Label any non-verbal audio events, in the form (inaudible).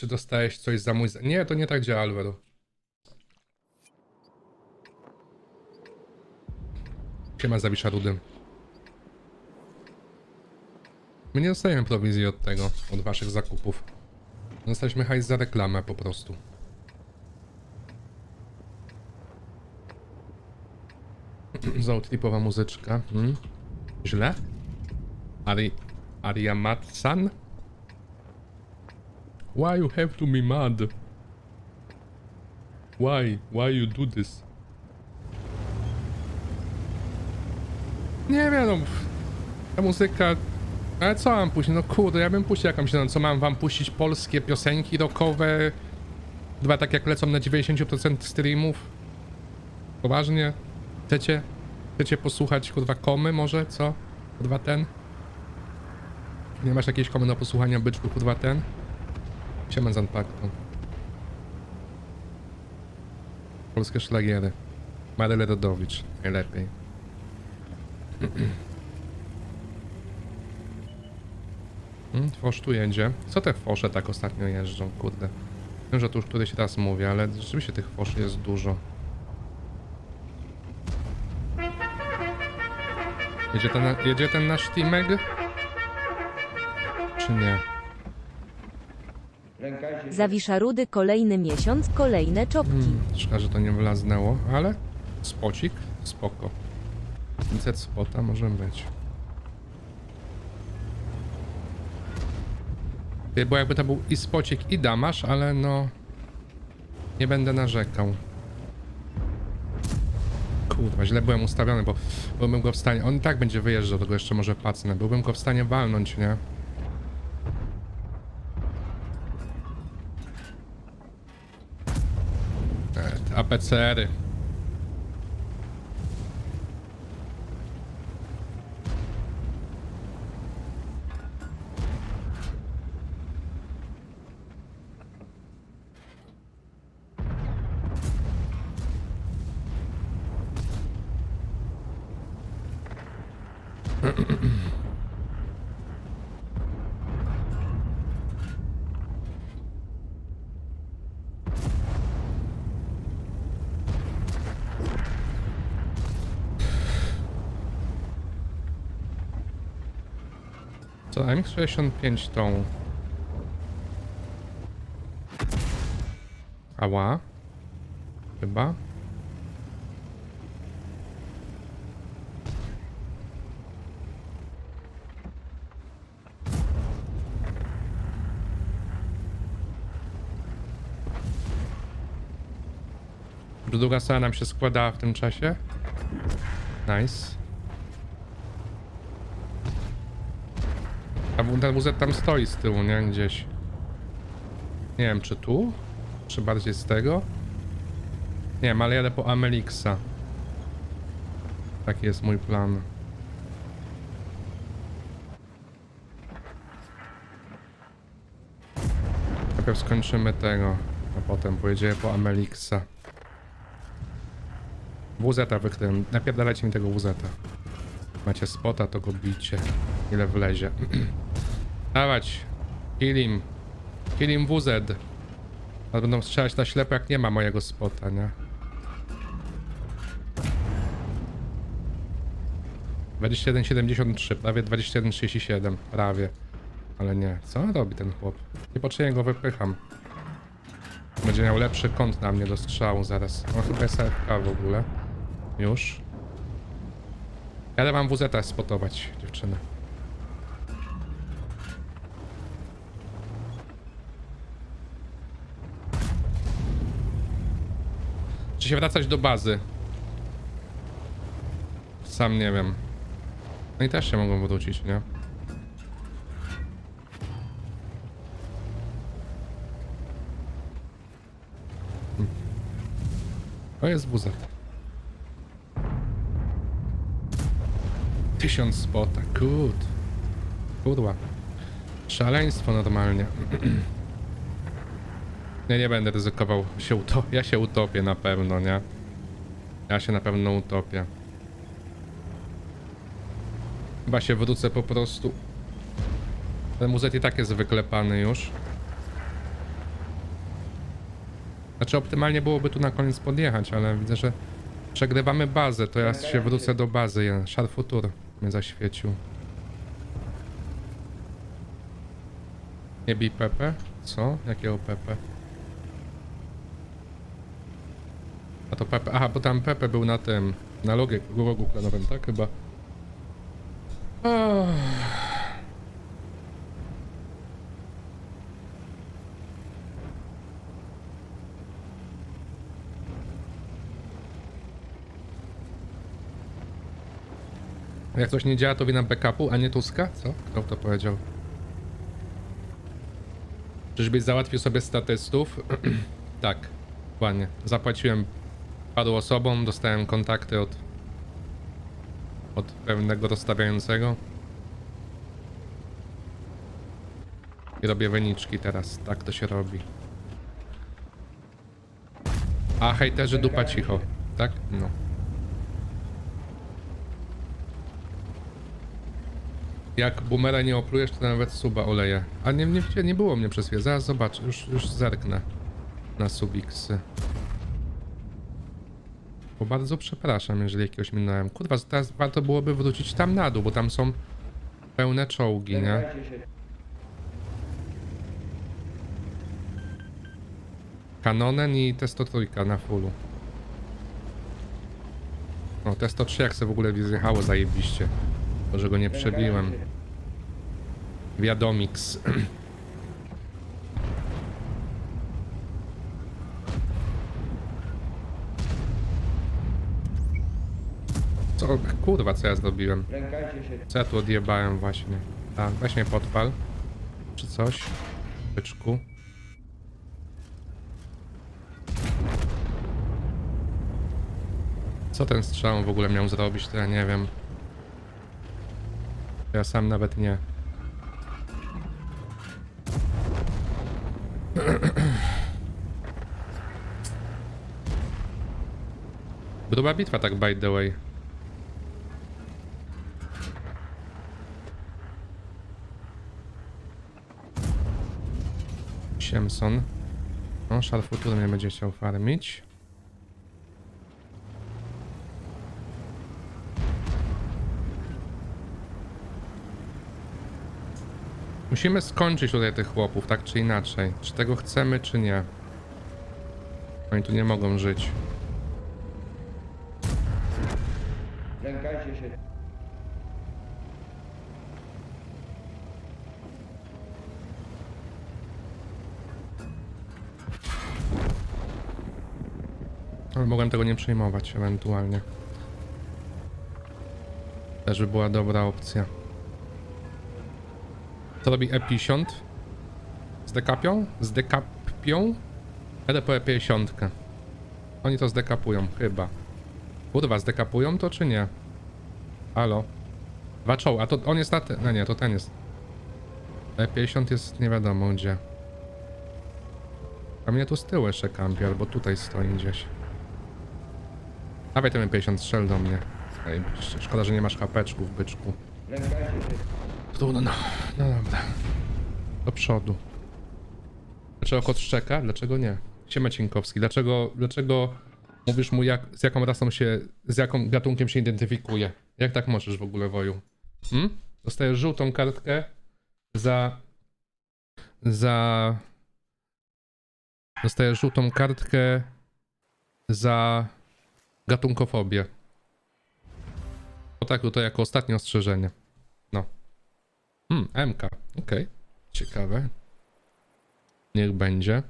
Czy dostałeś coś za mój... Nie, to nie tak działa, Alvaro. Siema, Zawisza Rudy. My nie dostajemy prowizji od tego, od waszych zakupów. Dostaliśmy hajs za reklamę po prostu. (clears throat) Znowu tripowa muzyczka. Hmm? Źle? Ari... Aria Matsan? Why you have to be mad? Why? Why you do this? Nie wiem, no, ta muzyka... Ale co mam puścić? No kurde, ja bym puścił jakąś, no co mam wam puścić? Polskie piosenki rockowe? Dwa tak jak lecą na 90% streamów? Poważnie? Chcecie? Chcecie posłuchać kurwa komy może? Co? Kurwa ten? Nie masz jakiejś komy do posłuchania byczku kurwa ten? Siema z Unpacked. Polskie szlagiery. Maryle Rodowicz. Najlepiej. (clears throat) Hmm, Fosz tu jedzie. Co te fosze tak ostatnio jeżdżą, kurde? Wiem, że tu już któryś raz mówię, ale rzeczywiście tych foszy jest dużo. Jedzie ten, jedzie ten nasz teamek? Czy nie? Zawisza rudy kolejny miesiąc, kolejne czopki. Hmm, szkoda, że to nie wlaznęło, ale spocik, spoko. 500 spota może być. Bo jakby to był i spocik, i damasz, ale no... Nie będę narzekał. Kurwa, źle byłem ustawiony, bo byłbym go w stanie... On i tak będzie wyjeżdżał, tego jeszcze może pacnę. Byłbym go w stanie walnąć, nie? Abbazzare. (clears throat) Co, M65 tą... Ała? Chyba? Druga sala nam się składała w tym czasie. Nice. Ten WZ tam stoi z tyłu, nie? Gdzieś. Nie wiem, czy tu? Czy bardziej z tego? Nie wiem, ale jadę po Amelixa. Taki jest mój plan. Najpierw skończymy tego, a potem pojedziemy po Amelixa. WZ wykryłem. Napierdalajcie mi tego WZ. Macie spota, to go bicie. Ile wlezie. (clears throat) Dawać. Kill him. Kill him WZ. Ale będą strzelać na ślepo, jak nie ma mojego spota, nie? Dwadzieścia jeden siedemdziesiąt trzy, prawie 21,37, prawie. Ale nie, co robi ten chłop? Niepotrzebnie go wypycham. Będzie miał lepszy kąt na mnie do strzału zaraz. On chyba jest AFK w ogóle. Już. Jadę wam WZ spotować, dziewczyny. Się wracać do bazy? Sam nie wiem. No i też się mogą wrócić, nie? To jest WZ. Tysiąc spota, good. Kurwa. Szaleństwo normalnie. (clears throat) Nie, nie będę ryzykował się uto (laughs) Ja się utopię na pewno, nie? Ja się na pewno utopię. Chyba się wrócę po prostu. Ten muzet i tak jest wyklepany już. Znaczy optymalnie byłoby tu na koniec podjechać, ale widzę, że przegrywamy bazę, to ja się wrócę do bazy. Ja- Szar Futur mnie zaświecił. Nie bij Pepe? Co? Jakiego Pepe? A to Pepe, aha, bo tam Pepe był na tym, na logie, logu klanowym, tak chyba? Ach. Jak coś nie działa, to wina backupu, a nie Tuska? Co? Kto to powiedział? Czyżbyś załatwił sobie statystów? (clears throat) tak, dokładnie. Zapłaciłem paru osobom, dostałem kontakty od od pewnego rozstawiającego. I robię wyniczki teraz. Tak to się robi. A hejterzy dupa cicho. Tak? No. Jak boomera nie oplujesz, to nawet suba oleje. A nie, nie, nie było mnie przez chwilę. Zaraz zobaczę. Już, już zerknę na subiksy. Bo bardzo przepraszam, jeżeli jakiegoś minąłem. Kurwa, teraz warto byłoby wrócić tam na dół, bo tam są pełne czołgi, nie? Kanonen i testo trójka na fullu. O, testo 3 jak se w ogóle zjechało zajebiście. Może go nie przebiłem. Wiadomix. (clears throat) Co? Kurwa, co ja zrobiłem? Lękajcie się. Co ja tu odjebałem właśnie? Tak, weź mnie podpal. Czy coś? Byczku. Co ten strzał w ogóle miał zrobić, to ja nie wiem. Ja sam nawet nie. Gruba bitwa tak by the way. Siemson. No, szarfutur mnie będzie chciał farmić. Musimy skończyć tutaj tych chłopów, tak czy inaczej. Czy tego chcemy, czy nie. Oni tu nie mogą żyć. Lękajcie się. Ale mogłem tego nie przejmować ewentualnie. Też by była dobra opcja. Co robi E50? Zdekapią? Zdekapią? Jadę po E50. Oni to zdekapują, chyba. Kurwa, zdekapują to czy nie? Halo? Dwa czoł, a to on jest na ten... No nie, to ten jest. E50 jest nie wiadomo gdzie. A mnie tu z tyłu jeszcze kampi, albo tutaj stoi gdzieś. Dawaj ten 50 strzel do mnie. Szkoda, że nie masz hapeczków, byczku. Się. Trudno, no, no dobra. Do przodu. Dlaczego kot szczeka? Dlaczego nie? Siema Cienkowski, dlaczego, dlaczego mówisz mu jak, z jaką rasą się, z jaką gatunkiem się identyfikuje? Jak tak możesz w ogóle, Woju? Hmm? Dostajesz żółtą kartkę za... za... Dostajesz żółtą kartkę za gatunkofobię. O tak, to jako ostatnie ostrzeżenie. No. Hmm, MK. Okej. Ciekawe. Niech będzie.